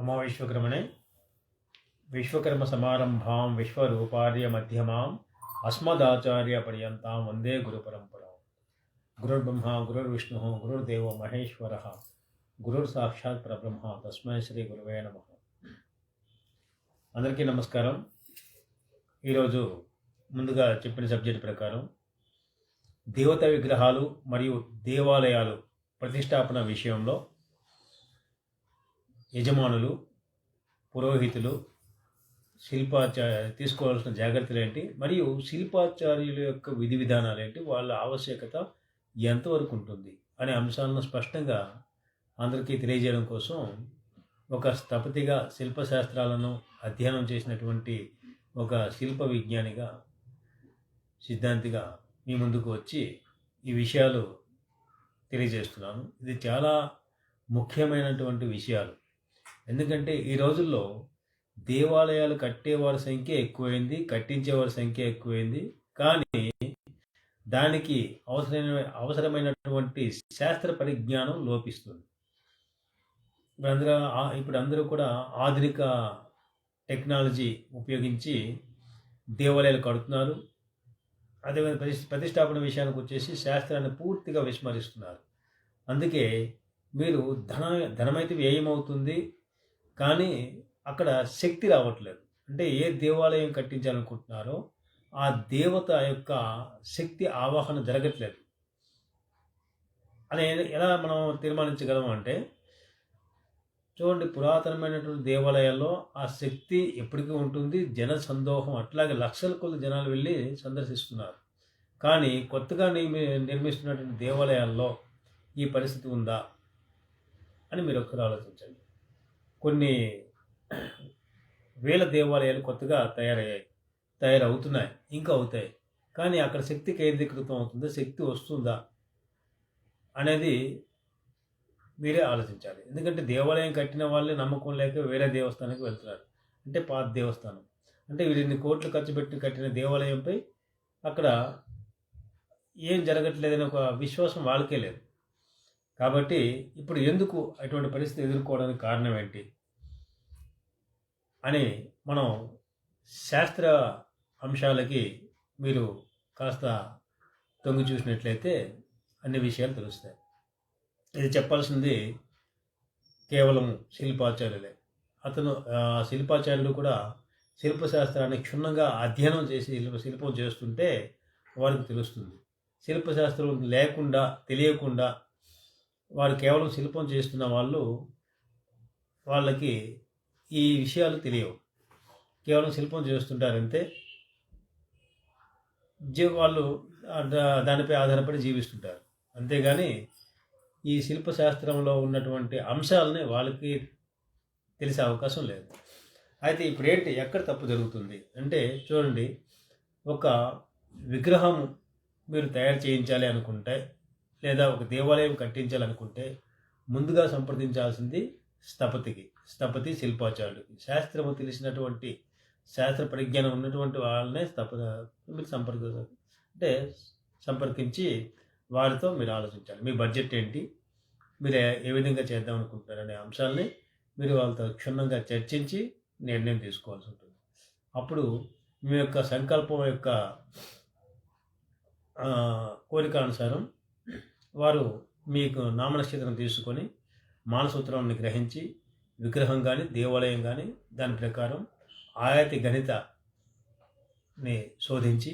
నమో విశ్వకర్మణే విశ్వకర్మ సమారంభాం విశ్వరూపార్య మధ్యమాం అస్మదాచార్య పర్యంతాం వందే గురు పరంపరాం గురుర్బ్రహ్మ గురుర్విష్ణు గురుర్దేవ మహేశ్వర గురుర్ సాక్షాత్ పరబ్రహ్మ తస్మై శ్రీ గురువే నమ అందరికీ నమస్కారం. ఈరోజు ముందుగా చెప్పిన సబ్జెక్ట్ ప్రకారం దేవత విగ్రహాలు మరియు దేవాలయాలు ప్రతిష్టాపన విషయంలో యజమానులు పురోహితులు శిల్పాచార్య తీసుకోవాల్సిన జాగ్రత్తలు ఏంటి? మరియు శిల్పాచార్యుల యొక్క విధి విధానాలు ఏంటి? వాళ్ళ ఆవశ్యకత ఎంతవరకు ఉంటుంది? అనే అంశాలను స్పష్టంగా అందరికీ తెలియజేయడం కోసం ఒక స్థపతిగా శిల్పశాస్త్రాలను అధ్యయనం చేసినటువంటి ఒక శిల్ప విజ్ఞానిగా సిద్ధాంతిగా మీ ముందుకు వచ్చి ఈ విషయాలు తెలియజేస్తున్నాను. ఇది చాలా ముఖ్యమైనటువంటి విషయాలు. ఎందుకంటే ఈ రోజుల్లో దేవాలయాలు కట్టేవారి సంఖ్య ఎక్కువైంది కట్టించేవారి సంఖ్య ఎక్కువైంది. కానీ దానికి అవసరమైన అవసరమైనటువంటి శాస్త్ర పరిజ్ఞానం లోపిస్తుంది. ఇప్పుడు అందరూ ఇప్పుడు అందరూ కూడా ఆధునిక టెక్నాలజీ ఉపయోగించి దేవాలయాలు కడుతున్నారు. అదేవిధంగా ప్రతి ప్రతిష్టాపన విషయానికి వచ్చేసి శాస్త్రాన్ని పూర్తిగా విస్మరిస్తున్నారు. అందుకే మీరు ధన ధనమైతే వ్యయమవుతుంది. కానీ అక్కడ శక్తి రావట్లేదు. అంటే ఏ దేవాలయం కట్టించాలనుకుంటున్నారో ఆ దేవత యొక్క శక్తి ఆవాహన జరగట్లేదు. అని ఎలా మనం తీర్మానించగలం అంటే చూడండి పురాతనమైనటువంటి దేవాలయాల్లో ఆ శక్తి ఎప్పటికీ ఉంటుంది. జన సందోహం అట్లాగే లక్షల కొద్ది జనాలు వెళ్ళి సందర్శిస్తున్నారు. కానీ కొత్తగా నిర్మి నిర్మిస్తున్నటువంటి దేవాలయాల్లో ఈ పరిస్థితి ఉందా అని మీరు ఒక్కరు ఆలోచించండి. కొన్ని వేల దేవాలయాలు కొత్తగా తయారయ్యాయి తయారవుతున్నాయి ఇంకా అవుతాయి. కానీ అక్కడ శక్తి కేంద్రీకృతం అవుతుందా శక్తి వస్తుందా అనేది మీరే ఆలోచించాలి. ఎందుకంటే దేవాలయం కట్టిన వాళ్ళే నమ్మకం లేక వేరే దేవస్థానానికి వెళ్తున్నారు. అంటే పాత దేవస్థానం. అంటే వీరిన్ని కోట్లు ఖర్చు పెట్టి కట్టిన దేవాలయంపై అక్కడ ఏం జరగట్లేదని ఒక విశ్వాసం వాళ్ళకే లేదు. కాబట్టి ఇప్పుడు ఎందుకు అటువంటి పరిస్థితి ఎదుర్కోవడానికి కారణం ఏంటి? అని మనం శాస్త్ర అంశాలకి మీరు కాస్త తొంగి చూసినట్లయితే అన్ని విషయాలు తెలుస్తాయి. ఇది చెప్పాల్సింది కేవలం శిల్పాచార్యులే. అతను ఆ శిల్పాచార్యులు కూడా శిల్పశాస్త్రాన్ని క్షుణ్ణంగా అధ్యయనం చేసి శిల్ప శిల్పం చేస్తుంటే వారికి తెలుస్తుంది. శిల్పశాస్త్రం లేకుండా తెలియకుండా వారు కేవలం శిల్పం చేస్తున్న వాళ్ళు వాళ్ళకి ఈ విషయాలు తెలియవు. కేవలం శిల్పం చేస్తుంటారంతే. జీ వాళ్ళు దానిపై ఆధారపడి జీవిస్తుంటారు. అంతేగాని ఈ శిల్పశాస్త్రంలో ఉన్నటువంటి అంశాలని వాళ్ళకి తెలిసే అవకాశం లేదు. అయితే ఇప్పుడు ఏంటి? ఎక్కడ తప్పు జరుగుతుంది? అంటే చూడండి ఒక విగ్రహం మీరు తయారు చేయించాలి అనుకుంటే లేదా ఒక దేవాలయం కట్టించాలనుకుంటే ముందుగా సంప్రదించాల్సింది స్థపతికి. స్థపతి శిల్పాచారుడికి శాస్త్రము తెలిసినటువంటి శాస్త్ర పరిజ్ఞానం ఉన్నటువంటి వాళ్ళనే స్థప మీరు సంపర్క అంటే సంపర్కించి వారితో మీరు ఆలోచించాలి. మీ బడ్జెట్ ఏంటి? మీరు ఏ- విధంగా చేద్దాం అనుకుంటున్నారు అనే అంశాలని మీరు వాళ్ళతో క్షుణ్ణంగా చర్చించి నిర్ణయం తీసుకోవాల్సి ఉంటుంది. అప్పుడు మీ యొక్క సంకల్పం యొక్క కోరిక అనుసారం వారు మీకు నామనక్షత్రం తీసుకొని మానసూత్రాన్ని గ్రహించి విగ్రహం కానీ దేవాలయం కానీ దాని ప్రకారం ఆయాతి గణితని శోధించి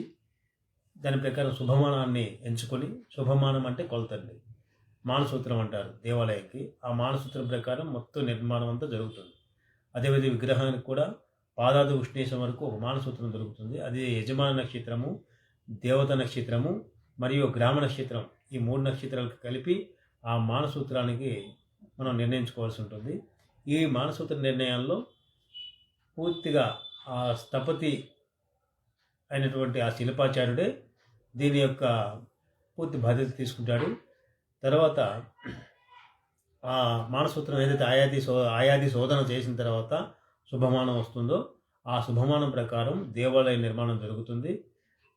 దాని ప్రకారం శుభమానాన్ని ఎంచుకొని శుభమానం అంటే కొలతండి మానసూత్రం అంటారు దేవాలయానికి. ఆ మానసూత్రం ప్రకారం మొత్తం నిర్మాణం అంతా జరుగుతుంది. అదేవిధంగా విగ్రహానికి కూడా పాదాది ఉష్ణేశం వరకు ఒక మానసూత్రం దొరుకుతుంది. అది యజమాన నక్షత్రము దేవత నక్షత్రము మరియు గ్రామ నక్షత్రం ఈ మూడు నక్షత్రాలకు కలిపి ఆ మానసూత్రానికి మనం నిర్ణయించుకోవాల్సి ఉంటుంది. ఈ మానసూత్ర నిర్ణయాల్లో పూర్తిగా ఆ స్థపతి అయినటువంటి ఆ శిల్పాచార్యుడే దీని యొక్క పూర్తి బాధ్యత తీసుకుంటాడు. తర్వాత ఆ మానసూత్రం ఏదైతే ఆయాది సో ఆయాది శోధన చేసిన తర్వాత శుభమానం వస్తుందో ఆ శుభమానం ప్రకారం దేవాలయ నిర్మాణం జరుగుతుంది.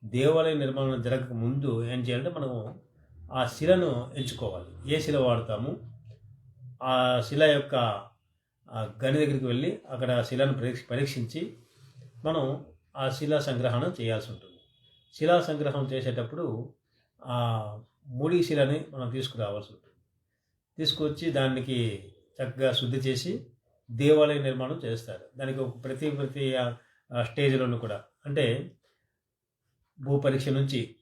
దేవాలయ నిర్మాణం జరగక ముందు ఏం చేయాలంటే మనము ఆ శిలను ఎంచుకోవాలి. ఏ శిల వాడతాము? ఆ శిల యొక్క గని దగ్గరికి వెళ్ళి అక్కడ శిలను పరీక్ష పరీక్షించి మనం ఆ శిలా సంగ్రహణం చేయాల్సి ఉంటుంది. శిలా సంగ్రహం చేసేటప్పుడు ఆ ముడి శిలని మనం తీసుకురావాల్సి ఉంటుంది. తీసుకొచ్చి దానికి చక్కగా శుద్ధి చేసి దేవాలయ నిర్మాణం చేస్తారు. దానికి ఒక ప్రతి ప్రతి స్టేజ్లోనూ కూడా. అంటే భూ పరీక్ష నుంచి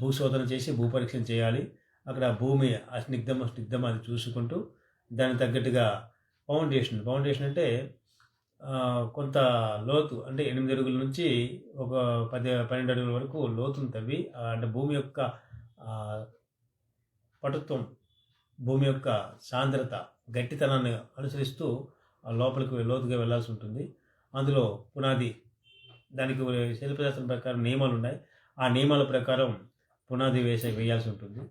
భూశోధన చేసి భూపరీక్ష చేయాలి. అక్కడ భూమి అస్నిగ్ధం స్నిగ్ధం అది చూసుకుంటూ దానికి తగ్గట్టుగా ఫౌండేషన్. ఫౌండేషన్ అంటే కొంత లోతు అంటే ఎనిమిది అడుగుల నుంచి ఒక పది పన్నెండు అడుగుల వరకు లోతును తవ్వి అంటే భూమి యొక్క పటుత్వం భూమి యొక్క సాంద్రత గట్టితనాన్ని అనుసరిస్తూ ఆ లోపలికి లోతుగా వెళ్ళాల్సి ఉంటుంది. అందులో పునాది దానికి శిల్పశాస్త్రం ప్రకారం నియమాలు ఉన్నాయి. ఆ నియమాల ప్రకారం పునాది వేసే వేయాల్సి ఉంటుంది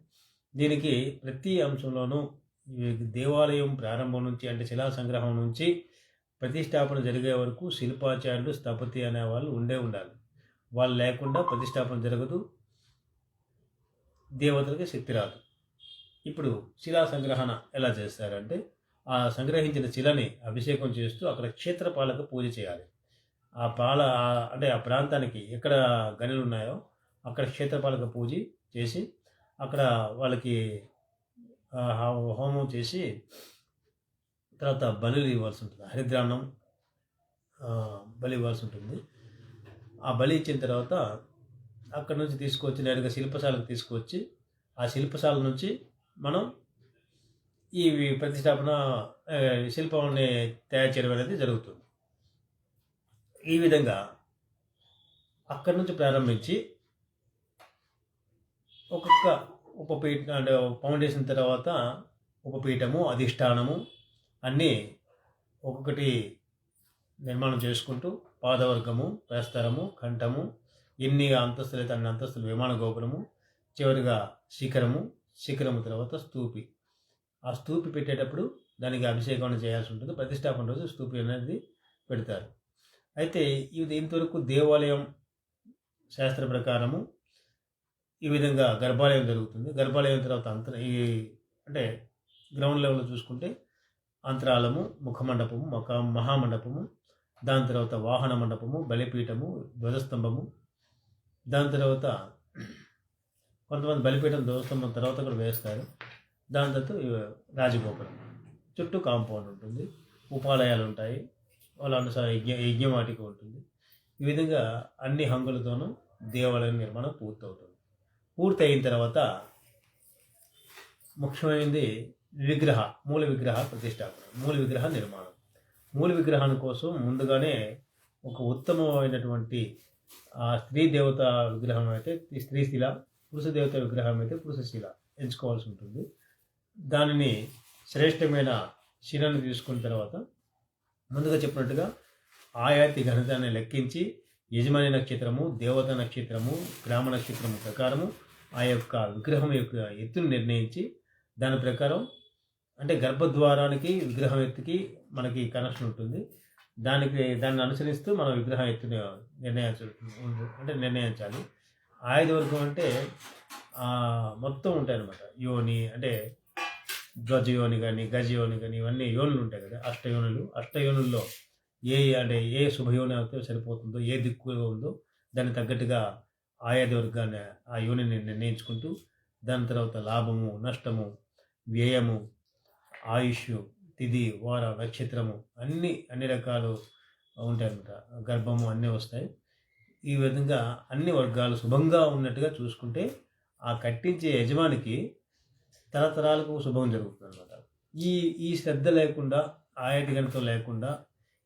దీనికి ప్రతి అంశంలోనూ దేవాలయం ప్రారంభం నుంచి అంటే శిలా సంగ్రహం నుంచి ప్రతిష్టాపన జరిగే వరకు శిల్పాచార్యులు స్థపతి అనే వాళ్ళు ఉండే ఉండాలి. వాళ్ళు లేకుండా ప్రతిష్టాపన జరగదు. దేవతలకి శక్తి రాదు. ఇప్పుడు శిలా సంగ్రహణ ఎలా చేస్తారంటే ఆ సంగ్రహించిన శిలని అభిషేకం చేస్తూ అక్కడ క్షేత్రపాలకు పూజ చేయాలి. ఆ పాల అంటే ఆ ప్రాంతానికి ఎక్కడ గనులు ఉన్నాయో అక్కడ క్షేత్రపాలక పూజ చేసి అక్కడ వాళ్ళకి హోమం చేసి తర్వాత బలి ఇవ్వాల్సి ఉంటుంది. హరిద్రాన్నం బలి ఇవ్వాల్సి ఉంటుంది. ఆ బలి ఇచ్చిన తర్వాత అక్కడ నుంచి తీసుకొచ్చి నేరుగా శిల్పశాలకు తీసుకొచ్చి ఆ శిల్పశాల నుంచి మనం ఈ ప్రతిష్టాపన శిల్పాన్ని తయారు చేయడం అనేది జరుగుతుంది. ఈ విధంగా అక్కడి నుంచి ప్రారంభించి ఒక్కొక్క ఉపపీఠ అంటే ఫౌండేషన్ తర్వాత ఉపపీఠము అధిష్టానము అన్నీ ఒక్కొక్కటి నిర్మాణం చేసుకుంటూ పాదవర్గము ప్రస్తరము కంఠము ఎన్ని అంతస్తులు అయితే అన్ని అంతస్తులు విమాన గోపురము చివరిగా శిఖరము శిఖరము తర్వాత స్తూపి ఆ స్తూపి పెట్టేటప్పుడు దానికి అభిషేకం చేయాల్సి ఉంటుంది. ప్రతిష్టాపన రోజు స్తూపి అనేది పెడతారు. అయితే ఇది ఇంతవరకు దేవాలయం శాస్త్ర ప్రకారము ఈ విధంగా గర్భాలయం జరుగుతుంది. గర్భాలయం తర్వాత అంతర ఈ అంటే గ్రౌండ్ లెవెల్లో చూసుకుంటే అంతరాలము ముఖమండపము ముఖ మహామండపము దాని తర్వాత వాహన మండపము బలిపీఠము ధ్వజస్తంభము దాని తర్వాత కొంతమంది బలిపీఠం ధ్వజస్తంభం తర్వాత కూడా వేస్తారు. దాని తర్వాత రాజగోపురం. చుట్టూ కాంపౌండ్ ఉంటుంది. ఉపాలయాలు ఉంటాయి. వాళ్ళ యజ్ఞ యజ్ఞవాటిక ఉంటుంది. ఈ విధంగా అన్ని హంగులతోనూ దేవాలయం నిర్మాణం పూర్తవుతుంది. పూర్తి అయిన తర్వాత ముఖ్యమైనది విగ్రహ మూల విగ్రహ ప్రతిష్టాపన మూల విగ్రహ నిర్మాణం. మూల విగ్రహం కోసం ముందుగానే ఒక ఉత్తమమైనటువంటి ఆ స్త్రీ దేవత విగ్రహం అయితే స్త్రీ శిల పురుష దేవత విగ్రహం అయితే పురుష శిల ఎంచుకోవాల్సి ఉంటుంది. దానిని శ్రేష్టమైన శిలను తీసుకున్న తర్వాత ముందుగా చెప్పినట్టుగా ఆయాతి ఘనతాన్ని లెక్కించి యజమాని నక్షత్రము దేవత నక్షత్రము గ్రామ నక్షత్రము ప్రకారము ఆ యొక్క విగ్రహం యొక్క ఎత్తును నిర్ణయించి దాని ప్రకారం అంటే గర్భద్వారానికి విగ్రహం ఎత్తుకి మనకి కనెక్షన్ ఉంటుంది. దానికి దాన్ని అనుసరిస్తూ మనం విగ్రహం ఎత్తుని నిర్ణయించు అంటే నిర్ణయించాలి. ఆయుధ వర్గం అంటే మొత్తం ఉంటాయి అనమాట యోని అంటే ధ్వజయోని కానీ గజయోని కానీ ఇవన్నీ యోనులు ఉంటాయి కదా అష్టయోనులు. అష్టయోనుల్లో ఏ అంటే ఏ శుభయోని అయితే సరిపోతుందో ఏ దిక్కుగా ఉందో దానికి తగ్గట్టుగా ఆయాది వర్గాన్ని ఆ యోనిని నిర్ణయించుకుంటూ దాని తర్వాత లాభము నష్టము వ్యయము ఆయుష్ తిది వార నక్షత్రము అన్ని అన్ని రకాలు ఉంటాయి అన్నమాట గర్భము అన్నీ వస్తాయి. ఈ విధంగా అన్ని వర్గాలు శుభంగా ఉన్నట్టుగా చూసుకుంటే ఆ కట్టించే యజమానికి తరతరాలకు శుభం జరుగుతుంది అనమాట ఈ ఈ శ్రద్ధ లేకుండా ఆయటి గణితం లేకుండా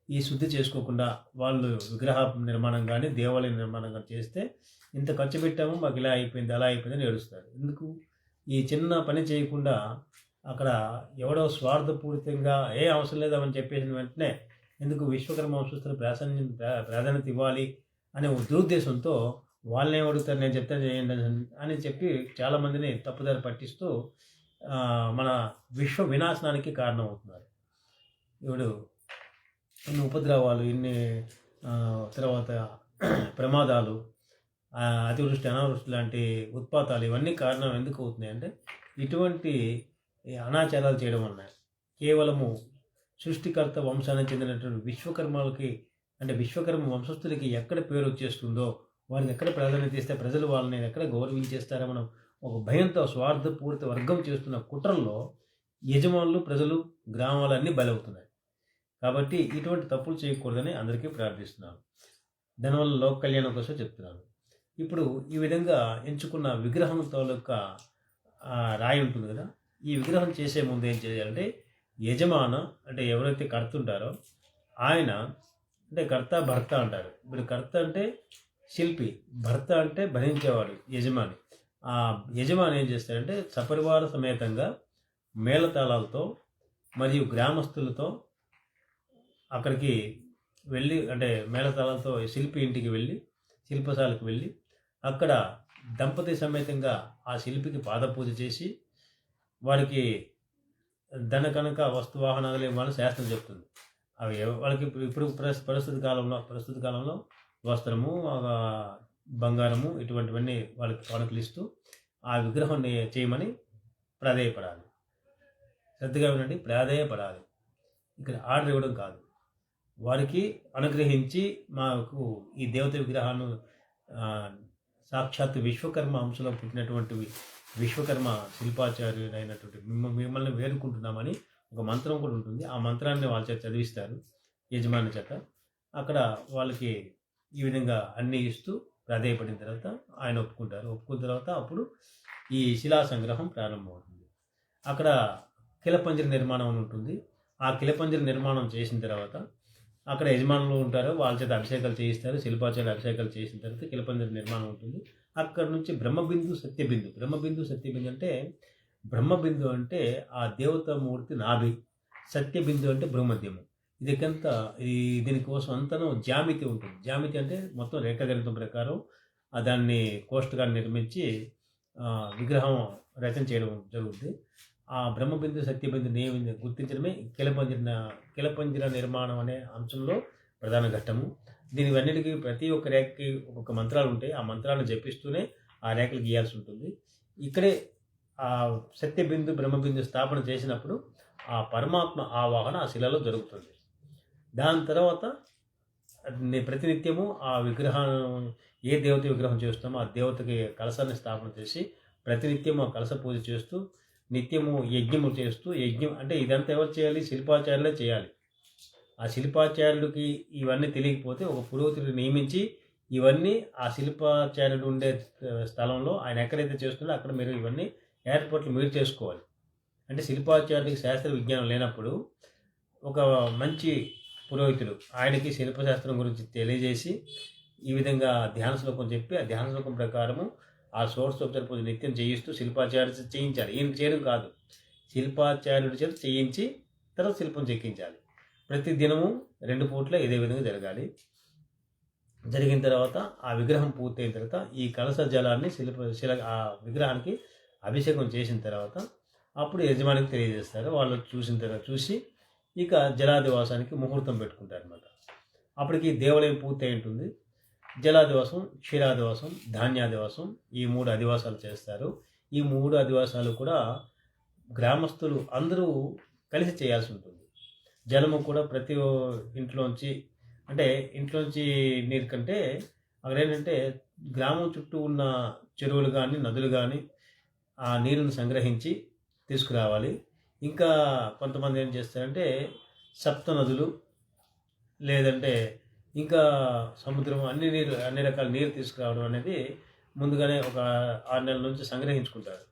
ఈ శుద్ధి చేసుకోకుండా వాళ్ళు విగ్రహ నిర్మాణం కానీ దేవాలయ నిర్మాణం కానీ చేస్తే ఇంత ఖర్చు పెట్టాము మాకు ఇలా అయిపోయింది అలా అయిపోయింది అని ఏడుస్తారు. ఎందుకు? ఈ చిన్న పని చేయకుండా అక్కడ ఎవడో స్వార్థపూరితంగా ఏ అవసరం లేదని చెప్పేసిన వెంటనే ఎందుకు విశ్వకర్మ వంశస్థులు ప్రాధాన్యం ప్రాధాన్యత ఇవ్వాలి అనే దురుద్దేశంతో వాళ్ళని అడుగుతారు? నేను చెప్తాను చేయండి అని- చెప్పి చాలామందిని తప్పుదారి పట్టిస్తూ మన విశ్వ వినాశనానికి కారణమవుతున్నారు. ఇప్పుడు ఇన్ని ఉపద్రవాలు ఇన్ని తర్వాత ప్రమాదాలు అతివృష్టి అనావృష్టి లాంటి ఉత్పాతాలు ఇవన్నీ కారణం ఎందుకు అవుతున్నాయి అంటే ఇటువంటి అనాచారాలు చేయడం వల్ల కేవలము సృష్టికర్త వంశానికి చెందినటువంటి విశ్వకర్మలకి అంటే విశ్వకర్మ వంశస్థులకి ఎక్కడ పేరు వచ్చేస్తుందో వారిని ఎక్కడ ప్రాధాన్యత ఇస్తే ప్రజలు వాళ్ళని ఎక్కడ గౌరవించేస్తారో మనం ఒక భయంతో స్వార్థపూరిత వర్గం చేస్తున్న కుట్రల్లో యజమానులు ప్రజలు గ్రామాలన్నీ బలవుతున్నాయి. కాబట్టి ఇటువంటి తప్పులు చేయకూడదని అందరికీ ప్రార్థిస్తున్నాను. దానివల్ల లోక కళ్యాణం కోసం చెప్తున్నాను. ఇప్పుడు ఈ విధంగా ఎంచుకున్న విగ్రహం తాలూకా రాయి ఉంటుంది కదా ఈ విగ్రహం చేసే ముందు ఏం చేయాలంటే యజమాన అంటే ఎవరైతే కడుతుంటారో ఆయన అంటే కర్త భర్త అంటారు. ఇప్పుడు కర్త అంటే శిల్పి భర్త అంటే భరించేవాడు యజమాని. ఆ యజమాని ఏం చేస్తాడంటే సపరివార సమేతంగా మేళతాళాలతో మరియు గ్రామస్తులతో అక్కడికి వెళ్ళి అంటే మేళతాళంతో శిల్పి ఇంటికి వెళ్ళి శిల్పశాలకు వెళ్ళి అక్కడ దంపతి సమేతంగా ఆ శిల్పికి పాదపూజ చేసి వారికి ధన కనుక వస్తు వాహనాలు ఇవ్వాలని శాస్త్రం చెప్తుంది. అవి వాళ్ళకి ఇప్పుడు ప్రస్తుత కాలంలో ప్రస్తుత కాలంలో వస్త్రము బంగారము ఇటువంటివన్నీ వాళ్ళకి కానుకలు ఇస్తూ ఆ విగ్రహాన్ని చేయమని ప్రాధేయపడాలి. శ్రద్ధగా వినండి ప్రాధేయపడాలి. ఇక్కడ ఆర్డర్ ఇవ్వడం కాదు. వారికి అనుగ్రహించి మాకు ఈ దేవత విగ్రహాన్ని సాక్షాత్ విశ్వకర్మ అంశంలో పుట్టినటువంటి విశ్వకర్మ శిల్పాచార్యుడు అయినటువంటి మిమ్మల్ని వేడుకుంటున్నామని ఒక మంత్రం కూడా ఉంటుంది. ఆ మంత్రాన్ని వాళ్ళ చేత చదివిస్తారు యజమాని చేత. అక్కడ వాళ్ళకి ఈ విధంగా అన్నీ ఇస్తూ ప్రాధేయపడిన తర్వాత ఆయన ఒప్పుకుంటారు. ఒప్పుకున్న తర్వాత అప్పుడు ఈ శిలా సంగ్రహం ప్రారంభమవుతుంది. అక్కడ కిలపంజర నిర్మాణం అని ఉంటుంది. ఆ కిలపంజర నిర్మాణం చేసిన తర్వాత అక్కడ యజమానులు ఉంటారు వాళ్ళ చేత అభిషేకాలు చేయిస్తారు శిల్పాచార్య అభిషేకాలు చేసిన తర్వాత కిలపందిర నిర్మాణం ఉంటుంది. అక్కడ నుంచి బ్రహ్మబిందు సత్యబిందు. బ్రహ్మబిందు సత్యబిందు అంటే బ్రహ్మబిందు అంటే ఆ దేవతామూర్తి నాభి సత్యబిందు అంటే బ్రహ్మద్యము ఇదికంత ఈ దీనికోసం అంతను జామితి ఉంటుంది. జామితి అంటే మొత్తం రేఖాగణితం ప్రకారం దాన్ని కోష్టగా నిర్మించి విగ్రహం రచన చేయడం జరుగుతుంది ఆ బ్రహ్మబిందు సత్యబిందు నియమి గుర్తించడమే కిలపంజర కిలపంజర నిర్మాణం అనే అంశంలో ప్రధాన ఘట్టము. దీనివన్నిటికీ ప్రతి ఒక్క రేఖకి ఒక్కొక్క మంత్రాలు ఉంటాయి. ఆ మంత్రాలను జపిస్తూనే ఆ రేఖలు గీయాల్సి ఉంటుంది. ఇక్కడే ఆ సత్యబిందు బ్రహ్మబిందు స్థాపన చేసినప్పుడు ఆ పరమాత్మ ఆవాహన ఆ శిలలో జరుగుతుంది. దాని తర్వాత ప్రతినిత్యము ఆ విగ్రహం ఏ దేవత విగ్రహం చేస్తామో ఆ దేవతకి కలశాన్ని స్థాపన చేసి ప్రతినిత్యము ఆ కలశ పూజ చేస్తూ నిత్యము యజ్ఞము చేస్తూ యజ్ఞం అంటే ఇదంతా ఎవరు చేయాలి? శిల్పాచార్యులే చేయాలి. ఆ శిల్పాచార్యుడికి ఇవన్నీ తెలియకపోతే ఒక పురోహితుడిని నియమించి ఇవన్నీ ఆ శిల్పాచార్యుడు ఉండే స్థలంలో ఆయన ఎక్కడైతే చేస్తుందో అక్కడ మీరు ఇవన్నీ ఏర్పాట్లు మీరు చేసుకోవాలి. అంటే శిల్పాచార్యుడికి శాస్త్ర విజ్ఞానం లేనప్పుడు ఒక మంచి పురోహితుడు ఆయనకి శిల్పశాస్త్రం గురించి తెలియజేసి ఈ విధంగా ధ్యాన శ్లోకం చెప్పి ఆ ధ్యాన శ్లోకం ప్రకారము ఆ షోడశోపచార పూజ నిత్యం చేయిస్తూ శిల్పాచార్య చేయించాలి. ఈయన చేయడం కాదు. శిల్పాచార్యుడి చేత చేయించి తర్వాత శిల్పం చెక్కించాలి. ప్రతి దినము రెండు పూట్ల ఇదే విధంగా జరగాలి. జరిగిన తర్వాత ఆ విగ్రహం పూర్తయిన తర్వాత ఈ కలస జలాన్ని శిల్ప శిల ఆ విగ్రహానికి అభిషేకం చేసిన తర్వాత అప్పుడు యజమానికి తెలియజేస్తారు. వాళ్ళు చూసిన తర్వాత చూసి ఇక జలాదివాసానికి ముహూర్తం పెట్టుకుంటారు అనమాట అప్పటికి దేవాలయం పూర్తయి ఉంటుంది. జలాదివాసం క్షీరాదివాసం ధాన్యాదివాసం ఈ మూడు అధివాసాలు చేస్తారు. ఈ మూడు అధివాసాలు కూడా గ్రామస్తులు అందరూ కలిసి చేయాల్సి ఉంటుంది. జలము కూడా ప్రతి ఇంట్లోంచి అంటే ఇంట్లోంచి నీరు కంటే అక్కడ ఏంటంటే గ్రామం చుట్టూ ఉన్న చెరువులు కానీ నదులు కానీ ఆ నీరుని సంగ్రహించి తీసుకురావాలి. ఇంకా కొంతమంది ఏం చేస్తారంటే సప్త నదులు లేదంటే ఇంకా సముద్రం అన్ని నీరు అన్ని రకాల నీరు తీసుకురావడం అనేది ముందుగానే ఒక ఆరు నెలల నుంచి సంగ్రహించుకుంటారు.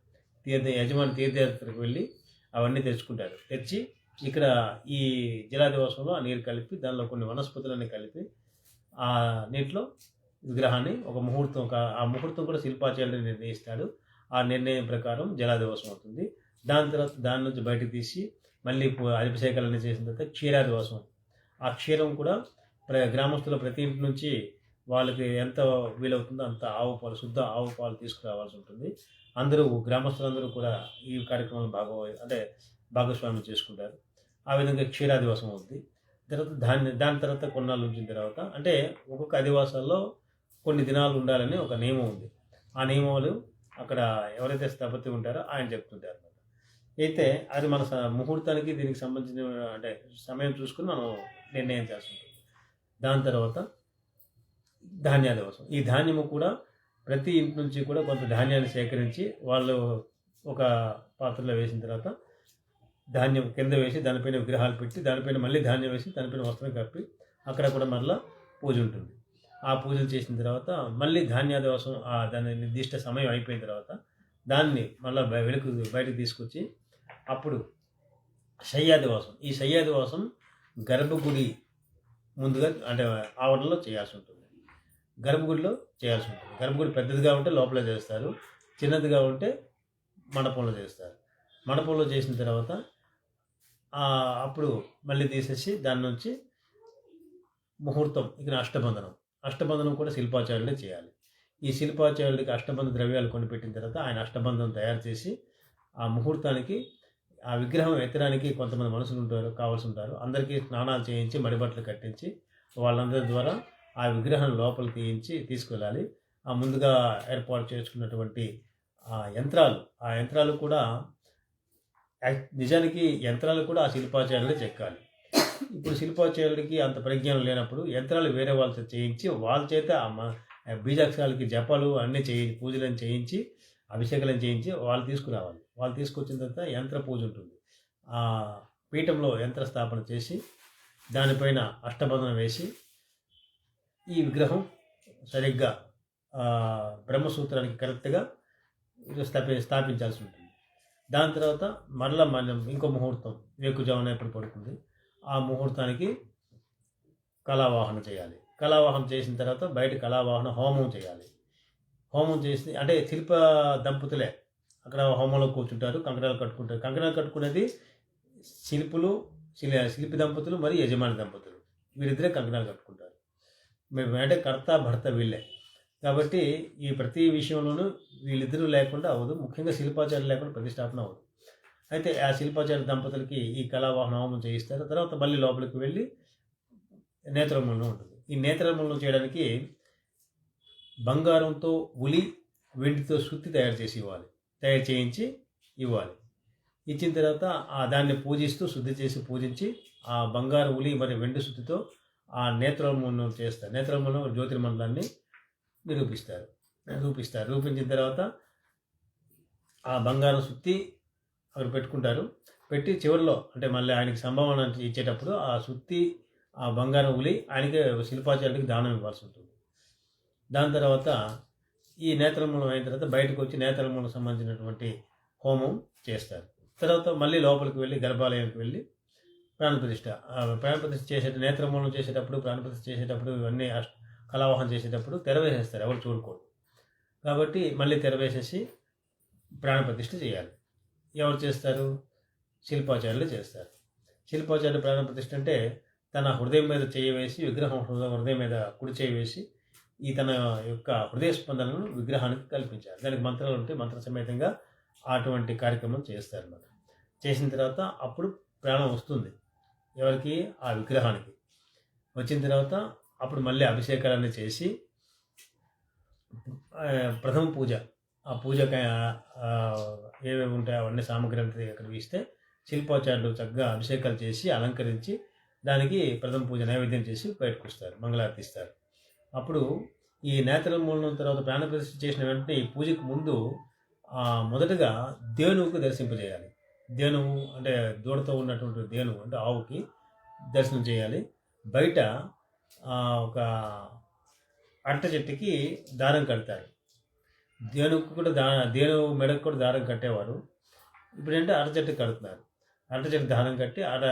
తీర్థ యజమాని తీర్థయాత్రకు వెళ్ళి అవన్నీ తెచ్చుకుంటారు. తెచ్చి ఇక్కడ ఈ జలాదివాసంలో ఆ నీరు కలిపి దానిలో కొన్ని వనస్పతులన్నీ కలిపి ఆ నీటిలో విగ్రహాన్ని ఒక ముహూర్తం ఒక ఆ ముహూర్తం కూడా శిల్పాచార్యుడు నిర్ణయిస్తాడు. ఆ నిర్ణయం ప్రకారం జలాదివాసం అవుతుంది. దాని తర్వాత దాని నుంచి బయటకు తీసి మళ్ళీ అభిషేకాలన్నీ చేసిన తర్వాత క్షీరాదివాసం. ఆ క్షీరం కూడా గ్రామస్తుల ప్రతి ఇంటి నుంచి వాళ్ళకి ఎంత వీలవుతుందో అంత ఆవు పాలు శుద్ధ ఆవు పాలు తీసుకురావాల్సి ఉంటుంది. అందరూ గ్రామస్తులందరూ కూడా ఈ కార్యక్రమంలో భాగం అంటే భాగస్వామ్యం చేసుకుంటారు. ఆ విధంగా క్షీరాదివాసం అవుతుంది తర్వాత దాన్ని దాని తర్వాత కొన్నాళ్ళు ఉంచిన తర్వాత అంటే ఒక్కొక్క అధివాసాల్లో కొన్ని దినాలు ఉండాలని ఒక నియమం ఉంది. ఆ నియమాలు అక్కడ ఎవరైతే స్థపతి ఉంటారో ఆయన చెప్తుంటారు అనమాట అయితే అది మన స- ముహూర్తానికి దీనికి సంబంధించిన అంటే సమయం చూసుకుని మనం నిర్ణయం చేస్తుంటాం దాని తర్వాత ధాన్యాల కోసం ఈ ధాన్యము కూడా ప్రతి ఇంటి నుంచి కూడా కొంత ధాన్యాన్ని సేకరించి వాళ్ళు ఒక పాత్రలో వేసిన తర్వాత ధాన్యం కింద వేసి దానిపైన విగ్రహాలు పెట్టి దానిపైన మళ్ళీ ధాన్యం వేసి దానిపైన వస్త్రం కప్పి అక్కడ కూడా మరలా పూజ ఉంటుంది. ఆ పూజలు చేసిన తర్వాత మళ్ళీ ధాన్యాల కోసం ఆ దాని నిర్దిష్ట సమయం అయిపోయిన తర్వాత దాన్ని మళ్ళీ వెలుకు బయటకు తీసుకొచ్చి అప్పుడు శయ్యాదివాసం ఈ శయ్యాదివాసం గర్భగుడి ముందుగా అంటే ఆవరణలో చేయాల్సి ఉంటుంది. గర్భగుడిలో చేయాల్సి ఉంటుంది. గర్భగుడి పెద్దదిగా ఉంటే లోపల చేస్తారు. చిన్నదిగా ఉంటే మండపంలో చేస్తారు. మండపంలో చేసిన తర్వాత అప్పుడు మళ్ళీ తీసేసి దాని నుంచి ముహూర్తం ఇక్కడ అష్టబంధనం. అష్టబంధనం కూడా శిల్పాచార్యులే చేయాలి. ఈ శిల్పాచార్యుడికి అష్టబంధ ద్రవ్యాలు కొనిపెట్టిన తర్వాత ఆయన అష్టబంధం తయారు చేసి ఆ ముహూర్తానికి ఆ విగ్రహం ఎత్తడానికి కొంతమంది మనుషులు ఉంటారు కావాల్సి ఉంటారు. అందరికీ స్నానాలు చేయించి మడిబట్టలు కట్టించి వాళ్ళందరి ద్వారా ఆ విగ్రహం లోపల తీయించి తీసుకెళ్ళాలి. ఆ ముందుగా ఏర్పాటు చేసుకున్నటువంటి ఆ యంత్రాలు ఆ యంత్రాలు కూడా నిజానికి యంత్రాలు కూడా ఆ శిల్పాచార్యులే చెక్కాలి. ఇప్పుడు శిల్పాచార్యుడికి అంత పరిజ్ఞానం లేనప్పుడు యంత్రాలు వేరే వాళ్ళతో చేయించి వాళ్ళ చేత బీజాక్షరాలకి జపాలు అన్నీ చేయించి పూజలను చేయించి అభిషేకాలను చేయించి వాళ్ళు తీసుకురావాలి. వాళ్ళు తీసుకొచ్చిన తర్వాత యంత్ర పూజ ఉంటుంది. ఆ పీఠంలో యంత్ర స్థాపన చేసి దానిపైన అష్టబంధనం వేసి ఈ విగ్రహం సరిగ్గా బ్రహ్మసూత్రానికి కరెక్ట్గా స్థాపి స్థాపించాల్సి ఉంటుంది. దాని తర్వాత మరలా మనం ఇంకో ముహూర్తం వేకుజామున ఎప్పుడు పడుతుంది ఆ ముహూర్తానికి కళావాహన చేయాలి. కళావాహనం చేసిన తర్వాత బయట కళావాహన హోమం చేయాలి. హోమం చేసి అంటే శిల్ప దంపతులే అక్కడ హోమంలో కూర్చుంటారు కంకణాలు కట్టుకుంటారు. కంకణాలు కట్టుకునేది శిల్పులు శిల శిల్పి దంపతులు మరియు యజమాని దంపతులు. వీరిద్దరే కంకణాలు కట్టుకుంటారు. మేము అంటే కర్త భర్త వీళ్ళే. కాబట్టి ఈ ప్రతి విషయంలోనూ వీళ్ళిద్దరూ లేకుండా అవ్వదు. ముఖ్యంగా శిల్పాచార్యులు లేకుండా ప్రతిష్టాపన అవ్వదు. అయితే ఆ శిల్పాచార్య దంపతులకి ఈ కళావాహన హోమం చేయిస్తారు. తర్వాత మళ్ళీ లోపలికి వెళ్ళి నేత్రములను ఉంటుంది. ఈ నేత్రములను చేయడానికి బంగారంతో ఉలి వెండితో సుత్తి తయారు చేసి ఇవ్వాలి. తయారు చేయించి ఇవ్వాలి. ఇచ్చిన తర్వాత ఆ దాన్ని పూజిస్తూ శుద్ధి చేసి పూజించి ఆ బంగారు ఉలి మరి వెండి శుద్ధితో ఆ నేత్రములను చేస్తారు. నేత్రములను జ్యోతిర్మండలాన్ని నిరూపిస్తారు. రూపిస్తారు రూపించిన తర్వాత ఆ బంగారం సుత్తి అక్కడ పెట్టుకుంటారు. పెట్టి చివరిలో అంటే మళ్ళీ ఆయనకి సంభావన ఇచ్చేటప్పుడు ఆ సుత్తి ఆ బంగారం ఉలి ఆయనకి శిల్పాచార్యుడికి దానం ఇవ్వాల్సి ఉంటుంది. దాని తర్వాత ఈ నేత్రమూలం అయిన తర్వాత బయటకు వచ్చి నేత్రమూలం సంబంధించినటువంటి హోమం చేస్తారు. తర్వాత మళ్ళీ లోపలికి వెళ్ళి గర్భాలయానికి వెళ్ళి ప్రాణప్రతిష్ఠ ఆ ప్రాణప్రతిష్ఠ చేసే నేత్రమూలం చేసేటప్పుడు ప్రాణప్రతిష్ఠ చేసేటప్పుడు ఇవన్నీ అష్ట చేసేటప్పుడు తెరవేసేస్తారు ఎవరు చూడుకోరు కాబట్టి మళ్ళీ తెరవేసేసి ప్రాణప్రతిష్ఠ చేయాలి. ఎవరు చేస్తారు? శిల్పాచార్యులు చేస్తారు. శిల్పాచార్యులు ప్రాణప్రతిష్ఠ అంటే తన హృదయం మీద చేయి వేసి విగ్రహం హృదయం హృదయం మీద కుడి చేయి వేసి ఈ తన యొక్క హృదయ స్పందనను విగ్రహానికి కల్పించారు. దానికి మంత్రాలు ఉంటే మంత్ర సమేతంగా అటువంటి కార్యక్రమం చేస్తారు అన్నమాట చేసిన తర్వాత అప్పుడు ప్రాణం వస్తుంది. ఎవరికి? ఆ విగ్రహానికి. వచ్చిన తర్వాత అప్పుడు మళ్ళీ అభిషేకాలన్నీ చేసి ప్రథమ పూజ. ఆ పూజకి ఏవేవి ఉంటాయో అవన్నీ సామగ్రి అంతా అక్కడ ఇస్తే శిల్పాచార్యులు చక్కగా అభిషేకాలు చేసి అలంకరించి దానికి ప్రథమ పూజ నైవేద్యం చేసి బయటకు వస్తారు. మంగళారతి ఇస్తారు. అప్పుడు ఈ నేత్ర మూలం తర్వాత ప్రాణప్రతిష్ఠ చేసిన వెంటనే ఈ పూజకు ముందు మొదటగా దేనువుకు దర్శింపజేయాలి. దేనువు అంటే దూడతో ఉన్నటువంటి దేనువు అంటే ఆవుకి దర్శనం చేయాలి. బయట ఒక అట్ట చెట్టుకి దారం కడతారు. దేనుకు కూడా దా దేను మెడకు కూడా దారం కట్టేవారు. ఇప్పుడంటే అరటి చెట్టు కడుతున్నారు. అరటి చెట్టు దారం కట్టి ఆడ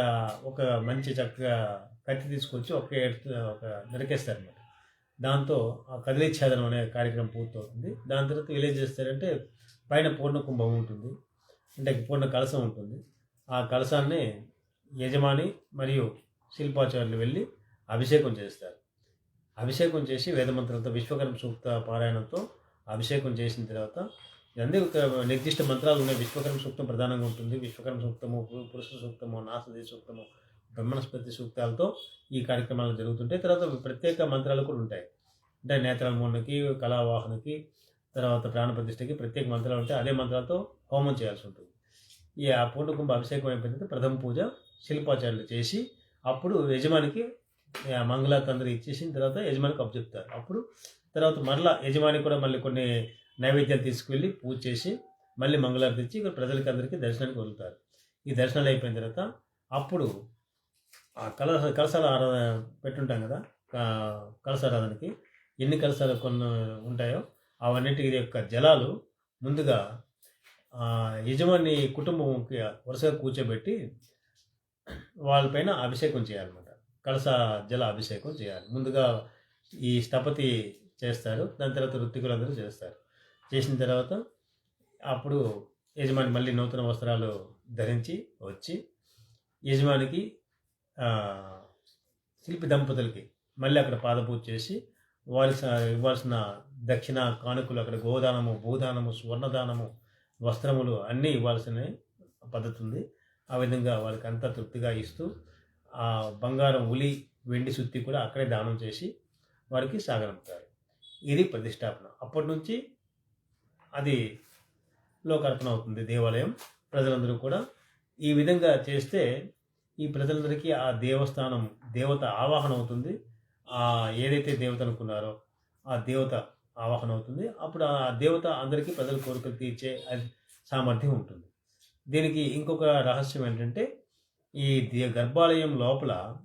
ఒక మంచి చక్కగా కత్తి తీసుకొచ్చి ఒక ఒక నరికేస్తారు అన్నమాట దాంతో ఆ కదిలిచ్ఛేదనం అనే కార్యక్రమం పూర్తవుతుంది. దాని తర్వాత విలేజ్ చేస్తారంటే పైన పూర్ణ కుంభం ఉంటుంది. అంటే పూర్ణ కలసం ఉంటుంది. ఆ కలసాన్ని యజమాని మరియు శిల్పాచార్యులు వెళ్ళి అభిషేకం చేస్తారు. అభిషేకం చేసి వేదమంత్రంతో విశ్వకర్మ సూక్త పారాయణంతో అభిషేకం చేసిన తర్వాత ఇవన్నీ నిర్దిష్ట మంత్రాలు ఉన్నాయి. విశ్వకర్మ సూక్తం ప్రధానంగా ఉంటుంది. విశ్వకర్మ సూక్తము పు- పురుష సూక్తము నాసది సూక్తము బ్రహ్మణస్పతి సూక్తాలతో ఈ కార్యక్రమాలు జరుగుతుంటాయి తర్వాత ప్రత్యేక మంత్రాలు కూడా ఉంటాయి. అంటే నేత్రమోహనకి కళావాహనకి తర్వాత ప్రాణప్రతిష్టకి ప్రత్యేక మంత్రాలు ఉంటాయి. అదే మంత్రాలతో హోమం చేయాల్సి ఉంటుంది. ఈ ఆ పూర్ణకుంభ అభిషేకం అయిపోయిన తర్వాత ప్రథమ పూజ శిల్పాచార్యులు చేసి అప్పుడు యజమానికి ఆ మంగళాతందరూ ఇచ్చేసిన తర్వాత యజమానికి అప్పచెప్తారు అప్పుడు తర్వాత మరలా యజమాని కూడా మళ్ళీ కొన్ని నైవేద్యాలు తీసుకువెళ్ళి పూజ చేసి మళ్ళీ మంగళారతి ఇచ్చి ఇక్కడ ప్రజలకి అందరికీ దర్శనానికి వదులుతారు. ఈ దర్శనాలు అయిపోయిన తర్వాత అప్పుడు ఆ కలశ కలశాల ఆరాధన పెట్టుంటాం కదా కలశ కలశారాధనకి ఎన్ని కలశాలు కొన్ని ఉంటాయో అవన్నిటి యొక్క జలాలు ముందుగా యజమాని కుటుంబంకి వరుసగా కూర్చోబెట్టి వాళ్ళపైన అభిషేకం చేయాలన్నమాట. కలస జల అభిషేకం చేయాలి. ముందుగా ఈ స్థపతి చేస్తారు దాని తర్వాత వృత్తికులందరూ చేస్తారు. చేసిన తర్వాత అప్పుడు యజమాని మళ్ళీ నూతన వస్త్రాలు ధరించి వచ్చి యజమానికి శిల్పి దంపతులకి మళ్ళీ అక్కడ పాదపూజ చేసి వారి ఇవ్వాల్సిన దక్షిణ కానుకలు అక్కడ గోదానము భూదానము స్వర్ణదానము వస్త్రములు అన్నీ ఇవ్వాల్సిన పద్ధతి ఉంది. ఆ విధంగా వాళ్ళకి అంతా తృప్తిగా ఇస్తూ ఆ బంగారం ఉలి వెండి సుత్తి కూడా అక్కడే దానం చేసి వారికి సాగనంపుతారు ఇది ప్రతిష్టాపన. అప్పటి నుంచి అది లోకార్పణ అవుతుంది దేవాలయం. ప్రజలందరూ కూడా ఈ విధంగా చేస్తే ఈ ప్రజలందరికీ ఆ దేవస్థానం దేవత ఆవాహన అవుతుంది. ఆ ఏదైతే దేవత అనుకున్నారో ఆ దేవత ఆవాహన అవుతుంది. అప్పుడు ఆ దేవత అందరికీ ప్రజల కోరికలు తీర్చే అది సామర్థ్యం ఉంటుంది. దీనికి ఇంకొక రహస్యం ఏంటంటే ఈ గర్భాలయం లోపల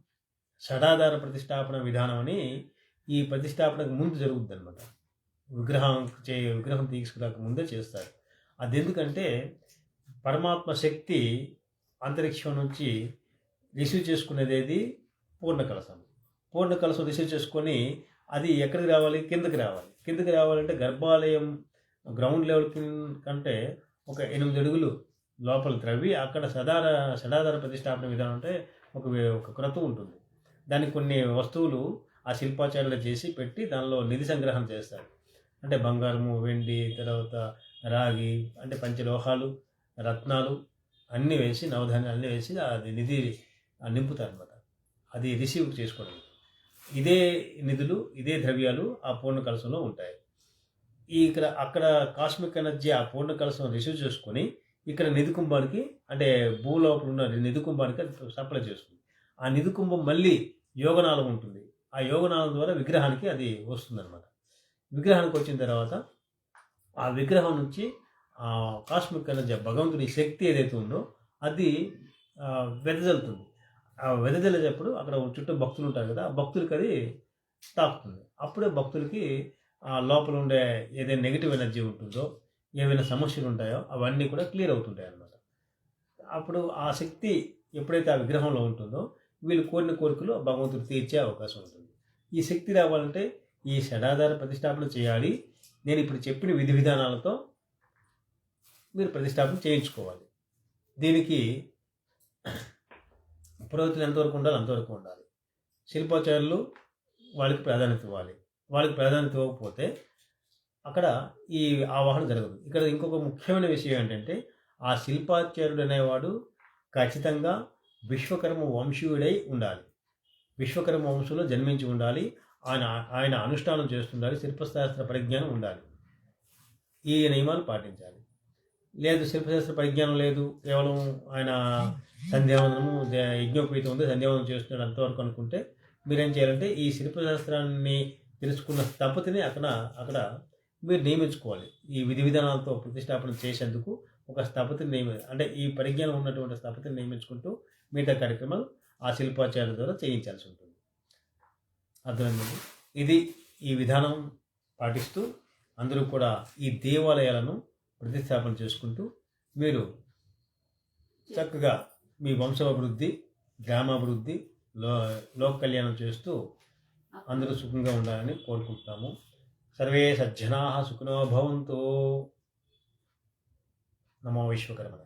షడాధార ప్రతిష్టాపన విధానం అని ఈ ప్రతిష్టాపనకు ముందు జరుగుద్ది అనమాట విగ్రహం చే విగ్రహం తీసుకురాక ముందే చేస్తారు. అది ఎందుకంటే పరమాత్మ శక్తి అంతరిక్షం నుంచి రిసీవ్ చేసుకునేది ఏది? పూర్ణ కలశం పూర్ణ కలశం రిసీవ్ చేసుకొని అది ఎక్కడికి రావాలి? కిందకి రావాలి. కిందకి రావాలంటే గర్భాలయం గ్రౌండ్ లెవెల్ కంటే ఒక ఎనిమిది అడుగులు లోపల త్రవ్వి అక్కడ సదార సదాధార ప్రతిష్టాపన విధానం అంటే ఒక ఒక క్రతు ఉంటుంది. దానికి కొన్ని వస్తువులు ఆ శిల్పాచారులు చేసి పెట్టి దానిలో నిధి సంగ్రహం చేస్తారు. అంటే బంగారము వెండి తర్వాత రాగి అంటే పంచలోహాలు రత్నాలు అన్నీ వేసి నవధాన్యాలు అన్నీ వేసి అది నిధి నింపుతారు అనమాట అది రిసీవ్ చేసుకోవడం. ఇదే నిధులు ఇదే ద్రవ్యాలు ఆ పూర్ణ కలశంలో ఉంటాయి. ఈ ఇక్కడ అక్కడ కాస్మిక్ ఎనర్జీ ఆ పూర్ణ కలశం రిసీవ్ చేసుకొని ఇక్కడ నిధి కుంభానికి అంటే భూలోపల ఉన్న నిధి కుంభానికి అది సప్లై చేస్తుంది ఆ నిధి కుంభం మళ్ళీ యోగనాళం ఉంటుంది. ఆ యోగనాళం ద్వారా విగ్రహానికి అది వస్తుందన్నమాట. విగ్రహానికి వచ్చిన తర్వాత ఆ విగ్రహం నుంచి ఆ కాస్మిక్ ఎనర్జీ భగవంతుని శక్తి ఏదైతే ఉందో అది వెదజల్తుంది వెదజల్లేటప్పుడు అక్కడ చుట్టూ భక్తులు ఉంటారు కదా ఆ భక్తులకి అది తాకుతుంది. అప్పుడే భక్తులకి ఆ లోపల ఉండే ఏదైనా నెగిటివ్ ఎనర్జీ ఉంటుందో ఏవైనా సమస్యలు ఉంటాయో అవన్నీ కూడా క్లియర్ అవుతుంటాయి అన్నమాట. అప్పుడు ఆ శక్తి ఎప్పుడైతే ఆ విగ్రహంలో ఉంటుందో వీళ్ళు కోరిన కోరికలు భగవంతుడు తీర్చే అవకాశం ఉంటుంది. ఈ శక్తి రావాలంటే ఈ షడాధార ప్రతిష్టాపన చేయాలి. నేను ఇప్పుడు చెప్పిన విధి విధానాలతో మీరు ప్రతిష్టాపన చేయించుకోవాలి. దీనికి పురోహితులు ఎంతవరకు ఉండాలి అంతవరకు ఉండాలి. శిల్పాచార్యులు వాళ్ళకి ప్రాధాన్యత ఇవ్వాలి. వాళ్ళకి ప్రాధాన్యత ఇవ్వకపోతే అక్కడ ఈ ఆవాహన జరగదు. ఇక్కడ ఇంకొక ముఖ్యమైన విషయం ఏంటంటే ఆ శిల్పాచార్యుడు అనేవాడు ఖచ్చితంగా విశ్వకర్మ వంశీయుడై ఉండాలి. విశ్వకర్మ వంశంలో జన్మించి ఉండాలి. ఆయన ఆయన అనుష్ఠానం చేస్తుండాలి. శిల్పశాస్త్ర పరిజ్ఞానం ఉండాలి. ఈ నియమాలు పాటించాలి. లేదు శిల్పశాస్త్ర పరిజ్ఞానం లేదు. కేవలం ఆయన సంధ్యావందనము యజ్ఞోపేతం ఉంది సంధ్యావందనం చేస్తున్నాడు అంతవరకు అనుకుంటే మీరేం చేయాలంటే ఈ శిల్పశాస్త్రాన్ని తెలుసుకున్న స్థపతిని అక్కడ అక్కడ మీరు నియమించుకోవాలి. ఈ విధి విధానాలతో ప్రతిష్టాపన చేసేందుకు ఒక స్థపతిని నియమి అంటే ఈ పరిజ్ఞానం ఉన్నటువంటి స్థపతిని నియమించుకుంటూ మిగతా కార్యక్రమాలు ఆ శిల్పాచార్యుల ద్వారా చేయించాల్సి ఉంటుంది. అర్థమైందండి? ఇది ఈ విధానం పాటిస్తూ అందరూ కూడా ఈ దేవాలయాలను ప్రతిష్టాపన చేసుకుంటూ మీరు చక్కగా మీ వంశాభివృద్ధి గ్రామాభివృద్ధి లో లోక కళ్యాణం చేస్తూ అందరూ సుఖంగా ఉండాలని కోరుకుంటున్నాము. సర్వే సజ్జనా సుఖినో భవంతు. నమో విశ్వకర్మ.